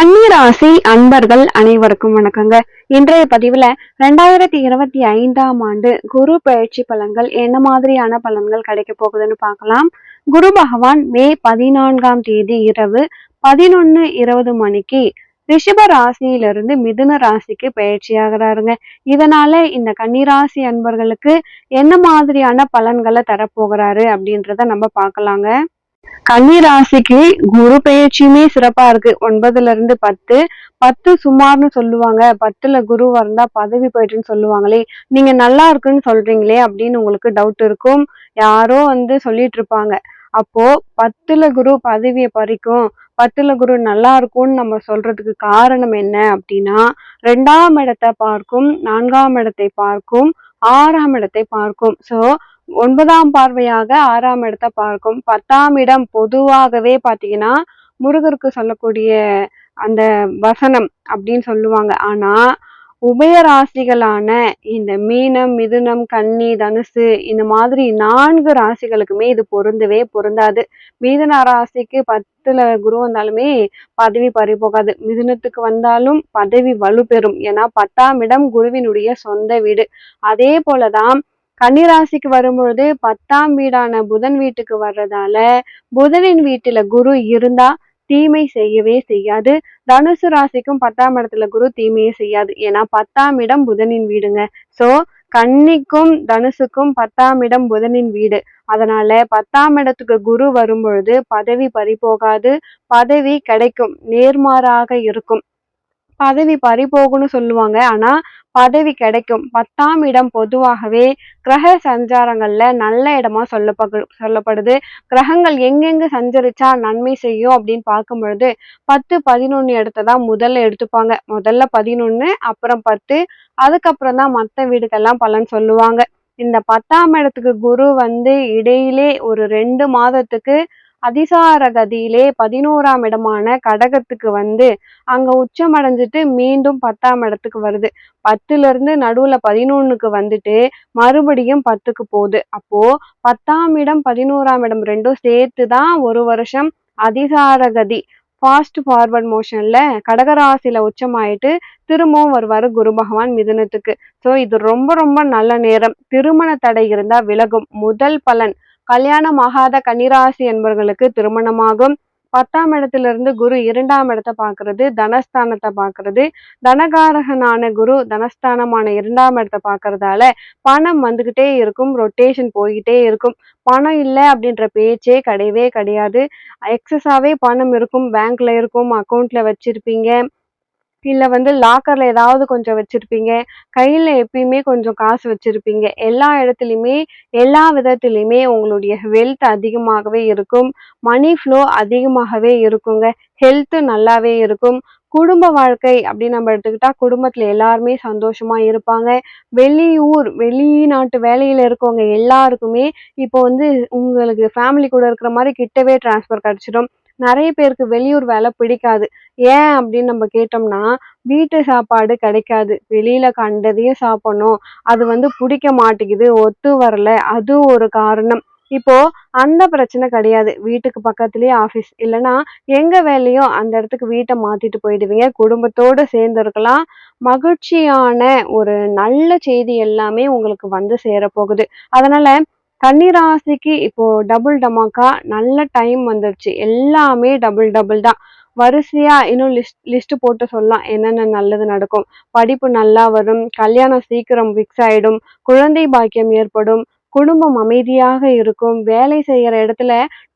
கன்னிராசி அன்பர்கள் அனைவருக்கும் வணக்கங்க. இன்றைய பதிவுல ரெண்டாயிரத்தி இருபத்தி ஐந்தாம் ஆண்டு குரு பயிற்சி பலன்கள் என்ன மாதிரியான பலன்கள் கிடைக்க போகுதுன்னு பார்க்கலாம். குரு பகவான் மே பதினான்காம் தேதி இரவு பதினொன்னு இருபது மணிக்கு ரிஷப ராசியிலிருந்து மிதுன ராசிக்கு பயிற்சி ஆகிறாருங்க. இதனால இந்த கன்னிராசி அன்பர்களுக்கு என்ன மாதிரியான பலன்களை தரப்போகிறாரு அப்படின்றத நம்ம பார்க்கலாங்க. கன்னி ராசிக்கு குரு பெயர்ச்சியுமே சிறப்பா இருக்கு. ஒன்பதுல இருந்து பத்து. பத்து சுமார்னு சொல்லுவாங்க. பத்துல குரு வந்தா பதவி போயிட்டுன்னு சொல்லுவாங்களே. நீங்க நல்லா இருக்குன்னு சொல்றீங்களே அப்படின்னு உங்களுக்கு டவுட் இருக்கும். யாரோ வந்து சொல்லிட்டு இருப்பாங்க. அப்போ பத்துல குரு பதவியை பறிக்கும். பத்துல குரு நல்லா இருக்கும்னு நம்ம சொல்றதுக்கு காரணம் என்ன அப்படின்னா ரெண்டாம் இடத்தை பார்க்கும் நான்காம் இடத்தை பார்க்கும் ஆறாம் இடத்தை பார்க்கும். சோ ஒன்பதாம் பார்வையாக ஆறாம் இடத்தை பார்க்கும். பத்தாம் இடம் பொதுவாகவே பார்த்தீங்கன்னா முருகருக்கு சொல்லக்கூடிய அந்த வசனம் அப்படின்னு சொல்லுவாங்க. ஆனா உபயராசிகளான இந்த மீனம் மிதுனம் கன்னி தனுசு இந்த மாதிரி நான்கு ராசிகளுக்குமே இது பொருந்தவே பொருந்தாது. மீதன ராசிக்கு பத்துல குரு வந்தாலுமே பதவி பறி போகாது. மிதுனத்துக்கு வந்தாலும் பதவி வலுப்பெறும். ஏன்னா பத்தாம் இடம் குருவினுடைய சொந்த வீடு. அதே போலதான் கன்னிராசிக்கு வரும்பொழுது பத்தாம் வீடான புதன் வீட்டுக்கு வர்றதால புதனின் வீட்டுல குரு இருந்தா தீமை செய்யவே செய்யாது. தனுசு ராசிக்கும் பத்தாம் இடத்துல குரு தீமையே செய்யாது. ஏன்னா பத்தாம் இடம் புதனின் வீடுங்க. சோ கன்னிக்கும் தனுசுக்கும் பத்தாம் இடம் புதனின் வீடு. அதனால பத்தாம் இடத்துக்கு குரு வரும்பொழுது பதவி பறிபோகாது. பதவி கிடைக்கும். நேர்மாறாக இருக்கும். பதவி பறிபோகும்னு சொல்லுவாங்க. ஆனா பதவி கிடைக்கும். பத்தாம் இடம் பொதுவாகவே கிரக சஞ்சாரங்கள்ல நல்ல இடமா சொல்லப்படு சொல்லப்படுது. கிரகங்கள் எங்கெங்க சஞ்சரிச்சா நன்மை செய்யும் அப்படின்னு பார்க்கும் பொழுது பத்து பதினொன்னு இடத்த தான் முதல்ல எடுத்துப்பாங்க. முதல்ல பதினொன்னு அப்புறம் பத்து அதுக்கப்புறம் தான் மற்ற வீடுகள்லாம் பலன் சொல்லுவாங்க. இந்த பத்தாம் இடத்துக்கு குரு வந்து இடையிலே ஒரு ரெண்டு மாதத்துக்கு அதிசார கதியிலே பதினோராம் இடமான கடகத்துக்கு வந்து அங்க உச்சம் அடைஞ்சிட்டு மீண்டும் பத்தாம் இடத்துக்கு வருது. பத்துல இருந்து நடுவுல பதினொன்னுக்கு வந்துட்டு மறுபடியும் பத்துக்கு போகுது. அப்போ பத்தாம் இடம் பதினோராம் இடம் ரெண்டும் சேர்த்து தான் ஒரு வருஷம் அதிசார கதி ஃபாஸ்ட் ஃபார்வர்ட் மோஷன்ல கடகராசியில உச்சமாயிட்டு திரும்பவும் வருவாரு குரு பகவான் மிதுனத்துக்கு. ஸோ இது ரொம்ப ரொம்ப நல்ல நேரம். திருமண தடை இருந்தா விலகும். முதல் பலன் கல்யாணமாகாத கன்னிராசி என்பவர்களுக்கு திருமணமாகும். பத்தாம் இடத்துல இருந்து குரு இரண்டாம் இடத்தை பார்க்கறது தனஸ்தானத்தை பார்க்கறது. தனகாரகனான குரு தனஸ்தானமான இரண்டாம் இடத்தை பார்க்கறதால பணம் வந்துகிட்டே இருக்கும் ரொட்டேஷன் போய்கிட்டே இருக்கும். பணம் இல்லை அப்படின்ற பேச்சே கிடையவே கிடையாது. எக்ஸஸாவே பணம் இருக்கும் பேங்க்ல இருக்கும் அக்கௌண்ட்ல வச்சிருப்பீங்க. இல்லை வந்து லாக்கரில் ஏதாவது கொஞ்சம் வச்சுருப்பீங்க. கையில் எப்பயுமே கொஞ்சம் காசு வச்சுருப்பீங்க. எல்லா இடத்துலையுமே எல்லா விதத்துலையுமே உங்களுடைய வெல்த் அதிகமாகவே இருக்கும். மணி ஃப்ளோ அதிகமாகவே இருக்குங்க. ஹெல்த்து நல்லாவே இருக்கும். குடும்ப வாழ்க்கை அப்படின்னு நம்ம எடுத்துக்கிட்டா குடும்பத்துல எல்லாருமே சந்தோஷமா இருப்பாங்க. வெளியூர் வெளிநாட்டு வேலையில இருக்கவங்க எல்லாருக்குமே இப்போ வந்து உங்களுக்கு ஃபேமிலி கூட இருக்கிற மாதிரி கிட்டவே டிரான்ஸ்ஃபர் கிடைச்சிடும். நிறைய பேருக்கு வெளியூர் வேலை பிடிக்காது. ஏன் அப்படின்னு நம்ம கேட்டோம்னா வீட்டு சாப்பாடு கிடைக்காது. வெளியில கண்டதையும் சாப்பிடணும். அது வந்து பிடிக்க மாட்டேங்குது ஒத்து வரல. அது ஒரு காரணம். இப்போ அந்த பிரச்சனை கிடையாது. வீட்டுக்கு பக்கத்துலயே ஆஃபீஸ் இல்லைன்னா எங்க வேலையோ அந்த இடத்துக்கு வீட்டை மாத்திட்டு போயிடுவீங்க. குடும்பத்தோடு சேர்ந்து இருக்கலாம் மகிழ்ச்சியான ஒரு நல்ல செய்தி எல்லாமே உங்களுக்கு வந்து சேரப்போகுது. அதனால கன்னிராசிக்கு இப்போ டபுள் டமாக்கா நல்ல டைம் வந்துருச்சு. எல்லாமே டபுள் டபுள் தான். வரிசையா இன்னும் லிஸ்ட் லிஸ்ட் போட்டு சொல்லலாம். என்னென்ன நல்லது நடக்கும். படிப்பு நல்லா வரும். கல்யாணம் சீக்கிரம் ஃபிக்ஸ் ஆயிடும். குழந்தை பாக்கியம் ஏற்படும். குடும்பம் அமைதியாக இருக்கும். வேலை செய்கிற இடத்துல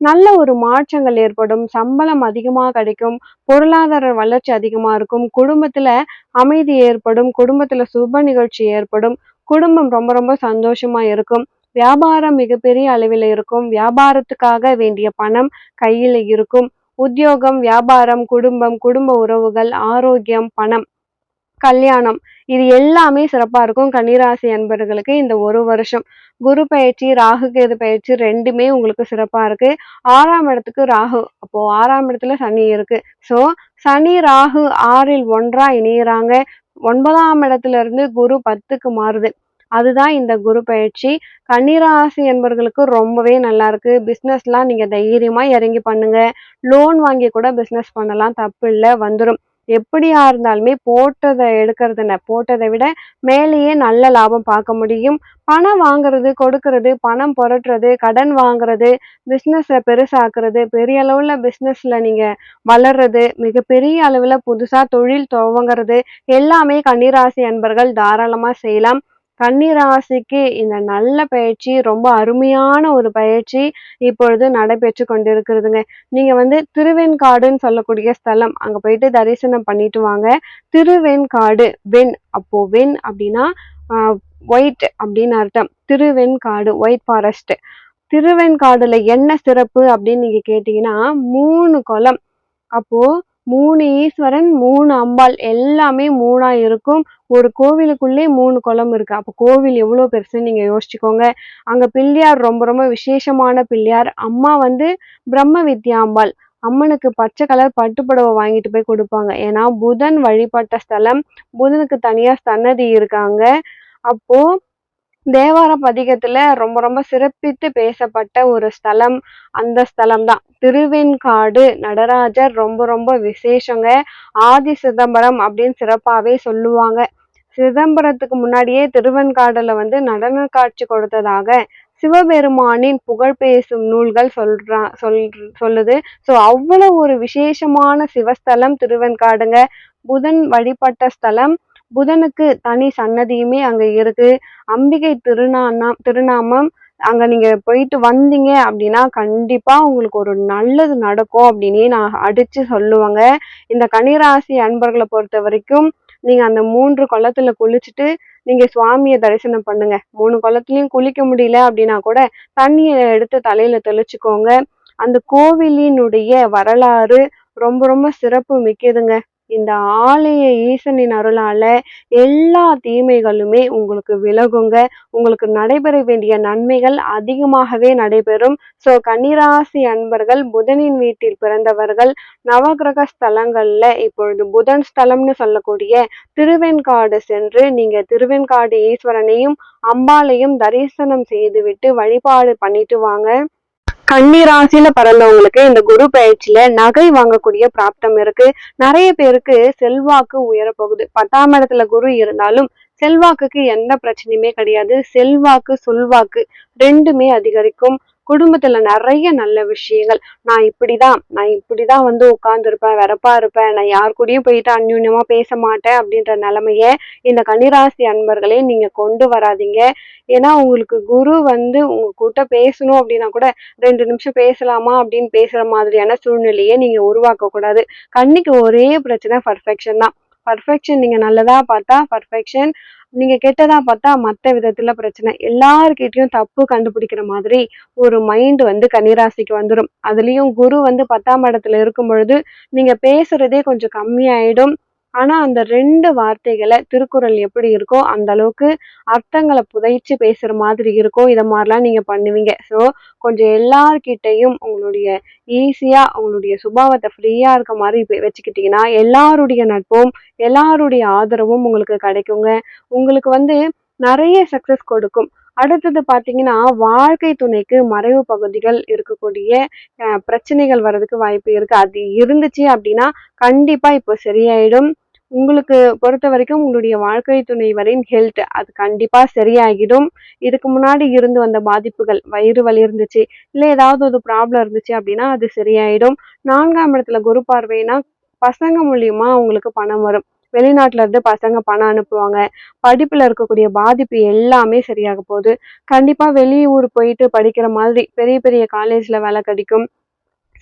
நல்ல ஒரு மாற்றங்கள் ஏற்படும். சம்பளம் அதிகமாக கிடைக்கும். பொருளாதார வளர்ச்சி அதிகமாக இருக்கும். குடும்பத்தில் அமைதி ஏற்படும். குடும்பத்தில் சுப நிகழ்ச்சி ஏற்படும். குடும்பம் ரொம்ப ரொம்ப சந்தோஷமா இருக்கும். வியாபாரம் மிகப்பெரிய அளவில் இருக்கும். வியாபாரத்துக்காக வேண்டிய பணம் கையில் இருக்கும். உத்தியோகம் வியாபாரம் குடும்பம் குடும்ப உறவுகள் ஆரோக்கியம் பணம் கல்யாணம் இது எல்லாமே சிறப்பா இருக்கும். கன்னிராசி அன்பர்களுக்கு இந்த ஒரு வருஷம். குரு பயிற்சி ராகு கேது பயிற்சி ரெண்டுமே உங்களுக்கு சிறப்பா இருக்கு. ஆறாம் இடத்துக்கு ராகு அப்போ ஆறாம் இடத்துல சனி இருக்கு. ஸோ சனி ராகு ஆறில் ஒன்றா இணையறாங்க. ஒன்பதாம் இடத்துல இருந்து குரு பத்துக்கு மாறுது. அதுதான் இந்த குரு பயிற்சி. கன்னிராசி என்பவர்களுக்கு ரொம்பவே நல்லா இருக்கு. பிஸ்னஸ்லாம் நீங்க தைரியமா இறங்கி பண்ணுங்க. லோன் வாங்கி கூட பிஸ்னஸ் பண்ணலாம். தப்பு இல்லை வந்துடும் எப்படியா இருந்தாலுமே போட்டதை எடுக்கிறதுன போட்டதை விட மேலேயே நல்ல லாபம் பார்க்க முடியும். பணம் வாங்குறது கொடுக்கறது பணம் புரட்டுறது கடன் வாங்குறது பிஸ்னஸை பெருசாக்குறது பெரிய அளவில் பிஸ்னஸில் நீங்கள் வளர்றது மிகப்பெரிய அளவில் புதுசாக தொழில் துவங்குறது எல்லாமே கன்னிராசி அன்பர்கள் தாராளமாக செய்யலாம். கன்னிராசிக்கு இந்த நல்ல பயிற்சி ரொம்ப அருமையான ஒரு பயிற்சி இப்பொழுது நடைபெற்று கொண்டிருக்கிறதுங்க. நீங்க வந்து திருவெண்காடுன்னு சொல்லக்கூடிய ஸ்தலம் அங்க போயிட்டு தரிசனம் பண்ணிட்டு வாங்க. திருவெண்காடு வெண் அப்போ வெண் அப்படின்னா ஒயிட் அப்படின்னு அர்த்தம். திருவெண்காடு ஒயிட் ஃபாரஸ்ட் திருவெண்காடுல என்ன சிறப்பு அப்படின்னு நீங்க கேட்டீங்கன்னா மூணு குளம். அப்போ மூணு ஈஸ்வரன் மூணு அம்பாள் எல்லாமே மூணா இருக்கும். ஒரு கோவிலுக்குள்ளே மூணு குளம் இருக்கு. அப்போ கோவில் எவ்வளோ பெருசுன்னு நீங்க யோசிச்சுக்கோங்க. அங்க பிள்ளையார் ரொம்ப ரொம்ப விசேஷமான பிள்ளையார். அம்மா வந்து பிரம்ம வித்யாம்பாள் அம்மனுக்கு பச்சை கலர் பட்டுப்புடவை வாங்கிட்டு போய் கொடுப்பாங்க. ஏன்னா புதன் வழிபட்ட ஸ்தலம் புதனுக்கு தனியா சன்னதி இருக்காங்க. அப்போ தேவார பதிகத்துல ரொம்ப ரொம்ப சிறப்பித்து பேசப்பட்ட ஒரு ஸ்தலம் அந்த ஸ்தலம் தான் திருவெண்காடு நடராஜர் ரொம்ப ரொம்ப விசேஷங்க. ஆதி சிதம்பரம் அப்படின்னு சிறப்பாவே சொல்லுவாங்க. சிதம்பரத்துக்கு முன்னாடியே திருவெண்காடுல வந்து நடன காட்சி கொடுத்ததாக சிவபெருமானின் புகழ் பேசும் நூல்கள் சொல்றா சொல் சொல்லுது. ஸோ அவ்வளவு ஒரு விசேஷமான சிவஸ்தலம் திருவெண்காடுங்க. புதன் வழிபட்ட ஸ்தலம். புதனுக்கு தனி சன்னதியுமே அங்கே இருக்கு. அம்பிகை திருநாமம் திருநாமம் அங்கே நீங்கள் போயிட்டு வந்தீங்க அப்படின்னா கண்டிப்பாக உங்களுக்கு ஒரு நல்லது நடக்கும் அப்படின்னே நான் அடித்து சொல்லுவாங்க. இந்த கன்னிராசி அன்பர்களை பொறுத்த வரைக்கும் நீங்கள் அந்த மூன்று குளத்துல குளிச்சுட்டு நீங்கள் சுவாமியை தரிசனம் பண்ணுங்க. மூணு குளத்துலையும் குளிக்க முடியல அப்படின்னா கூட தண்ணியை எடுத்து தலையில் தெளிச்சுக்கோங்க. அந்த கோவிலினுடைய வரலாறு ரொம்ப ரொம்ப சிறப்பு மிக்கதுங்க. இந்த ஆலய ஈசனின் அருளால எல்லா தீமைகளுமே உங்களுக்கு விலகுங்க. உங்களுக்கு நடைபெற வேண்டிய நன்மைகள் அதிகமாகவே நடைபெறும். ஸோ கன்னிராசி அன்பர்கள் புதனின் வீட்டில் பிறந்தவர்கள் நவகிரக ஸ்தலங்கள்ல இப்பொழுது புதன் ஸ்தலம்னு சொல்லக்கூடிய திருவெண்காடு சென்று நீங்க திருவெண்காடு ஈஸ்வரனையும் அம்பாளையும் தரிசனம் செய்துவிட்டு வழிபாடு பண்ணிட்டு வாங்க. கன்னிராசியில பிறந்தவங்களுக்கு இந்த குரு பயிற்சியில நகை வாங்கக்கூடிய பிராப்தம் இருக்கு. நிறைய பேருக்கு செல்வாக்கு உயரப்போகுது. பத்தாம் இடத்துல குரு இருந்தாலும் செல்வாக்குக்கு எந்த பிரச்சனையுமே கிடையாது. செல்வாக்கு சொல்வாக்கு ரெண்டுமே அதிகரிக்கும். குடும்பத்துல நிறைய நல்ல விஷயங்கள். நான் இப்படிதான் நான் இப்படிதான் வந்து உட்கார்ந்துருப்பேன் வரப்பா இருப்பேன். நான் யார் கூடயும் போயிட்டு அந்யூன்யமா பேச மாட்டேன் அப்படின்ற நிலைமைய இந்த கன்னிராசி அன்பர்களே நீங்க கொண்டு வராதிங்க. ஏன்னா உங்களுக்கு குரு வந்து உங்க கூட்ட பேசணும் அப்படின்னா கூட ரெண்டு நிமிஷம் பேசலாமா? அப்படின்னு பேசுற மாதிரியான சூழ்நிலையை நீங்க உருவாக்க கூடாது கண்ணிக்கு ஒரே பிரச்சனை பர்ஃபெக்ஷன் தான். பர்ஃபெக்ஷன் நீங்கள் நல்லதாக பார்த்தா பர்ஃபெக்ஷன் நீங்கள் கெட்டதாக பார்த்தா மற்ற விதத்தில் பிரச்சனை. எல்லார்கிட்டயும் தப்பு கண்டுபிடிக்கிற மாதிரி ஒரு மைண்ட் வந்து கன்னிராசிக்கு வந்துடும் அதுலேயும் குரு வந்து பத்தாம் இடத்துல இருக்கும் பொழுது நீங்கள் பேசுகிறதே கொஞ்சம் கம்மியாயிடும். ஆனா அந்த ரெண்டு வார்த்தைகளை திருக்குறள் எப்படி இருக்கோ அந்த அளவுக்கு அர்த்தங்களை புதைச்சு பேசுற மாதிரி இருக்கும் இதை மாதிரிலாம் நீங்க பண்ணுவீங்க. ஸோ கொஞ்சம் எல்லார்கிட்டையும் உங்களுடைய ஈஸியா உங்களுடைய சுபாவத்தை ஃப்ரீயா இருக்க மாதிரி வச்சுக்கிட்டீங்கன்னா எல்லாருடைய நட்பும் எல்லாருடைய ஆதரவும் உங்களுக்கு கிடைக்குங்க. உங்களுக்கு வந்து நிறைய சக்சஸ் கொடுக்கும். அடுத்தது பார்த்தீங்கன்னா வாழ்க்கை துணைக்கு மறைவு பகுதிகள் இருக்கக்கூடிய பிரச்சனைகள் வர்றதுக்கு வாய்ப்பு இருக்குது அது இருந்துச்சு அப்படின்னா கண்டிப்பாக இப்போ சரியாயிடும். உங்களுக்கு பொறுத்த வரைக்கும் உங்களுடைய வாழ்க்கை துணை துணைவரின் ஹெல்த் அது கண்டிப்பாக சரியாகிடும். இதுக்கு முன்னாடி இருந்து வந்த பாதிப்புகள் வயிறு வலி இருந்துச்சு இல்லை ஏதாவது ஒரு ப்ராப்ளம் இருந்துச்சு அப்படின்னா அது சரியாயிடும். நான்காம் இடத்துல குரு பார்வைனா பசங்க மூலியமா உங்களுக்கு பணம் வரும். வெளிநாட்டுல இருந்து பசங்க பணம் அனுப்புவாங்க. படிப்புல இருக்கக்கூடிய பாதிப்பு எல்லாமே சரியாக போகுது. கண்டிப்பா வெளியூர் போயிட்டு படிக்கிற மாதிரி பெரிய பெரிய காலேஜ்ல வேலை கிடைக்கும்.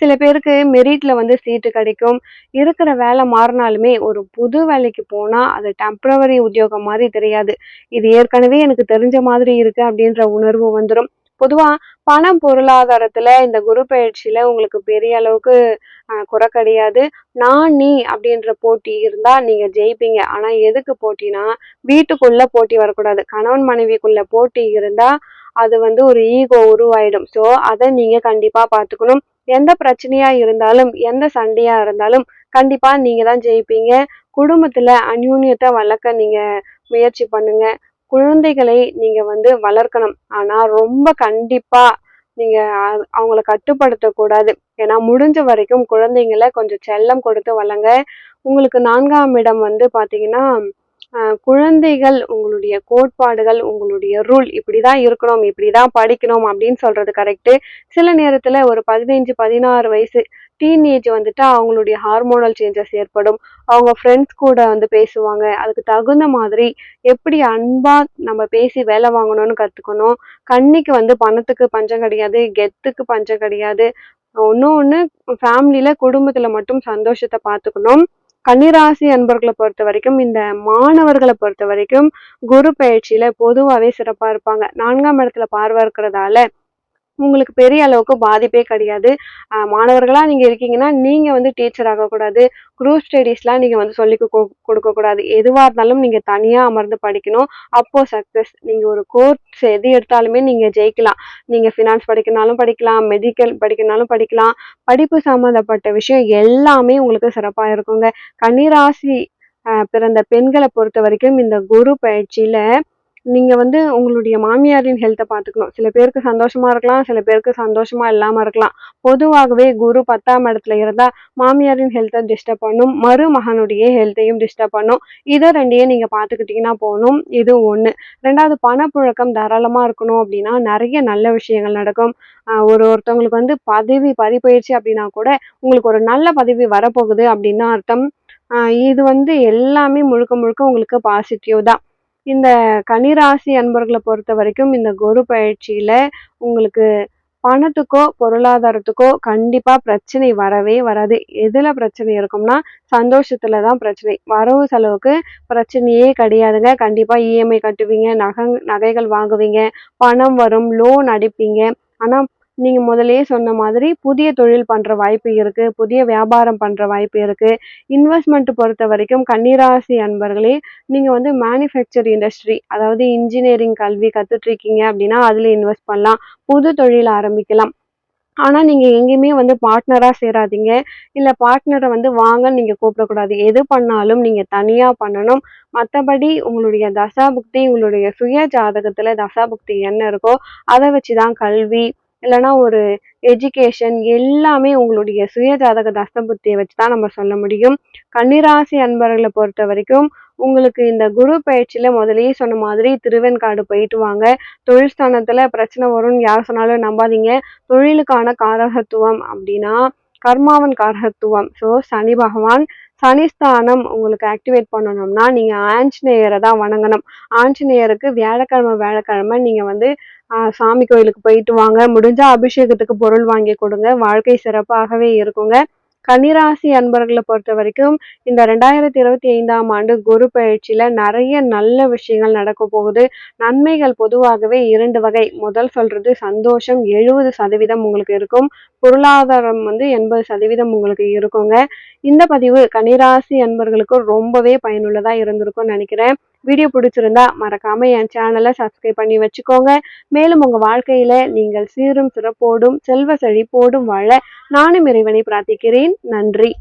சில பேருக்கு மெரிட்ல வந்து சீட்டு கிடைக்கும். இருக்கிற வேலை மாறினாலுமே ஒரு புது வேலைக்கு போனா அது டெம்பரவரி உத்தியோகம் மாதிரி தெரியாது. இது ஏற்கனவே எனக்கு தெரிஞ்ச மாதிரி இருக்கு அப்படின்ற உணர்வு வந்துடும் பொதுவா பணம் பொருளாதாரத்துல இந்த குரு பயிற்சியில உங்களுக்கு பெரிய அளவுக்கு குறை கிடையாது. நான் நீ அப்படின்ற போட்டி இருந்தா நீங்க ஜெயிப்பீங்க. ஆனா எதுக்கு போட்டினா வீட்டுக்குள்ள போட்டி வரக்கூடாது. கணவன் மனைவிக்குள்ள போட்டி இருந்தா அது வந்து ஒரு ஈகோ உருவாயிடும். ஸோ அதை நீங்க கண்டிப்பா பார்த்துக்கணும். எந்த பிரச்சனையா இருந்தாலும் எந்த சண்டையா இருந்தாலும் கண்டிப்பா நீங்க தான் ஜெயிப்பீங்க. குடும்பத்துல அந்யூன்யத்தை வளர்க்க நீங்க முயற்சி பண்ணுங்க. குழந்தைகளை நீங்க வந்து வளர்க்கணும். ஆனா ரொம்ப கண்டிப்பா நீங்க அவங்கள கட்டுப்படுத்தக்கூடாது. ஏன்னா முடிஞ்ச வரைக்கும் குழந்தைங்கள கொஞ்சம் செல்லம் கொடுத்து வளங்க. உங்களுக்கு நான்காம் இடம் வந்து பாத்தீங்கன்னா குழந்தைகள் உங்களுடைய கோட்பாடுகள் உங்களுடைய ரூல் இப்படிதான் இருக்கணும் இப்படிதான் படிக்கணும் அப்படின்னு சொல்றது கரெக்டு சில நேரத்துல ஒரு பதினைஞ்சு பதினாறு வயசு டீனேஜ் வந்துட்டு அவங்களுடைய ஹார்மோனல் சேஞ்சஸ் ஏற்படும். அவங்க ஃப்ரெண்ட்ஸ் கூட வந்து பேசுவாங்க. அதுக்கு தகுந்த மாதிரி எப்படி அன்பா நம்ம பேசி வேலை வாங்கணும்னு கத்துக்கணும். கண்ணிக்கு வந்து பணத்துக்கு பஞ்சம் கிடையாது கெத்துக்கு பஞ்சம் கிடையாது. ஒன்று ஒன்று ஃபேமிலியில் குடும்பத்தில் மட்டும் சந்தோஷத்தை பார்த்துக்கணும். கன்னிராசி அன்பர்களை பொறுத்த வரைக்கும் இந்த மாணவர்களை பொறுத்த வரைக்கும் குரு பயிற்சியில பொதுவாகவே சிறப்பா இருப்பாங்க. நான்காம் இடத்துல பார்வை இருக்கிறதால உங்களுக்கு பெரிய அளவுக்கு பாதிப்பே கிடையாது. மாணவர்களாக நீங்கள் இருக்கீங்கன்னா நீங்கள் வந்து டீச்சர் ஆகக்கூடாது. குரூப் ஸ்டடீஸ்லாம் நீங்கள் வந்து சொல்லி கொடுக்க எதுவாக இருந்தாலும் நீங்கள் தனியாக அமர்ந்து படிக்கணும். அப்போது சக்ஸஸ் நீங்கள் ஒரு கோர்ஸ் எது எடுத்தாலுமே நீங்கள் ஜெயிக்கலாம். நீங்கள் ஃபினான்ஸ் படிக்கனாலும் படிக்கலாம் மெடிக்கல் படிக்கனாலும் படிக்கலாம். படிப்பு சம்மந்தப்பட்ட விஷயம் எல்லாமே உங்களுக்கு சிறப்பாக இருக்குங்க. கன்னிராசி பிறந்த பெண்களை பொறுத்த வரைக்கும் இந்த குரு பயிற்சியில் நீங்கள் வந்து உங்களுடைய மாமியாரின் ஹெல்த்தை பார்த்துக்கணும். சில பேருக்கு சந்தோஷமாக இருக்கலாம் சில பேருக்கு சந்தோஷமாக இல்லாமல் இருக்கலாம். பொதுவாகவே குரு பத்தாம் இடத்துல இருந்தால் மாமியாரின் ஹெல்த்தை டிஸ்டர்ப் பண்ணும் மருமகனுடைய ஹெல்த்தையும் டிஸ்டர்ப் பண்ணும். இதை ரெண்டையும் நீங்கள் பார்த்துக்கிட்டிங்கன்னா போகணும் இது ஒன்று ரெண்டாவது பணப்புழக்கம் தாராளமாக இருக்கணும் அப்படின்னா நிறைய நல்ல விஷயங்கள் நடக்கும். ஒரு ஒருத்தவங்களுக்கு வந்து பதவி பதிப்பயிற்சி அப்படின்னா கூட உங்களுக்கு ஒரு நல்ல பதவி வரப்போகுது அப்படின்னு தான் அர்த்தம் இது வந்து எல்லாமே முழுக்க முழுக்க உங்களுக்கு பாசிட்டிவ் தான். இந்த கனிராசி அன்பர்களை பொறுத்த வரைக்கும் இந்த குரு பயிற்சியில உங்களுக்கு பணத்துக்கோ பொருளாதாரத்துக்கோ கண்டிப்பா பிரச்சனை வரவே வராது. எதுல பிரச்சனை இருக்கும்னா சந்தோஷத்துல தான் பிரச்சனை. வரவு செலவுக்கு பிரச்சனையே கிடையாதுங்க. கண்டிப்பா இஎம்ஐ கட்டுவீங்க நகை நகைகள் வாங்குவீங்க பணம் வரும் லோன் அடிப்பீங்க. ஆனா நீங்க முதலே சொன்ன மாதிரி புதிய தொழில் பண்ற வாய்ப்பு இருக்கு புதிய வியாபாரம் பண்ற வாய்ப்பு இருக்கு. இன்வெஸ்ட்மெண்ட் பொறுத்த வரைக்கும் கன்னிராசி அன்பர்களே நீங்க வந்து மேனுஃபேக்சர் இண்டஸ்ட்ரி அதாவது இன்ஜினியரிங் கல்வி கத்துட்டு இருக்கீங்க அப்படின்னா அதுல இன்வெஸ்ட் பண்ணலாம். புது தொழில் ஆரம்பிக்கலாம். ஆனால் நீங்கள் எங்கேயுமே வந்து பார்ட்னராக சேராதீங்க. இல்லை பார்ட்னரை வந்து வாங்கன்னு நீங்கள் கூப்பிடக்கூடாது. எது பண்ணாலும் நீங்கள் தனியாக பண்ணணும். மற்றபடி உங்களுடைய தசாபுக்தி உங்களுடைய சுய ஜாதகத்துல தசாபுக்தி என்ன இருக்கோ அதை வச்சு தான் கல்வி இல்லைன்னா ஒரு எஜுகேஷன் எல்லாமே உங்களுடைய சுய ஜாதக தஸ்தபுத்தியை வச்சு தான் நம்ம சொல்ல முடியும். கன்னிராசி அன்பர்களை பொறுத்த வரைக்கும் உங்களுக்கு இந்த குரு பயிற்சியில முதலேயே சொன்ன மாதிரி திருவெண்காடு போயிட்டு வாங்க. தொழில் ஸ்தானத்துல பிரச்சனை வரும்னு யார் சொன்னாலும் நம்பாதீங்க. தொழிலுக்கான காரகத்துவம் அப்படின்னா கர்மாவன் காரகத்துவம். ஸோ சனி பகவான் சனிஸ்தானம் உங்களுக்கு ஆக்டிவேட் பண்ணணும்னா நீங்கள் ஆஞ்சநேயரை தான் வணங்கணும். ஆஞ்சநேயருக்கு வியாழக்கிழமை வியாழக்கிழமை நீங்கள் வந்து சாமி கோயிலுக்கு போயிட்டு வாங்க. முடிஞ்சா அபிஷேகத்துக்கு பொருள் வாங்கி கொடுங்க. வாழ்க்கை சிறப்பாகவே இருக்குங்க. கன்னிராசி அன்பர்களை பொறுத்த வரைக்கும் இந்த ரெண்டாயிரத்தி இருபத்தி ஐந்தாம் ஆண்டு குரு பயிற்சியில நிறைய நல்ல விஷயங்கள் நடக்க போகுது. நன்மைகள் பொதுவாகவே இரண்டு வகை. முதல் சொல்றது சந்தோஷம். எழுபது சதவீதம் உங்களுக்கு இருக்கும். பொருளாதாரம் வந்து எண்பது சதவீதம் உங்களுக்கு இருக்குங்க. இந்த பதிவு கன்னிராசி அன்பர்களுக்கு ரொம்பவே பயனுள்ளதா இருந்திருக்கும்னு நினைக்கிறேன். வீடியோ பிடிச்சிருந்தா மறக்காம என் சேனலை சப்ஸ்கிரைப் பண்ணி வச்சுக்கோங்க. மேலும் உங்க வாழ்க்கையில நீங்கள் சீரும் சிறப்போடும் செல்வ செழிப்போடும் வாழ நானும் இறைவனை பிரார்த்திக்கிறேன். நன்றி.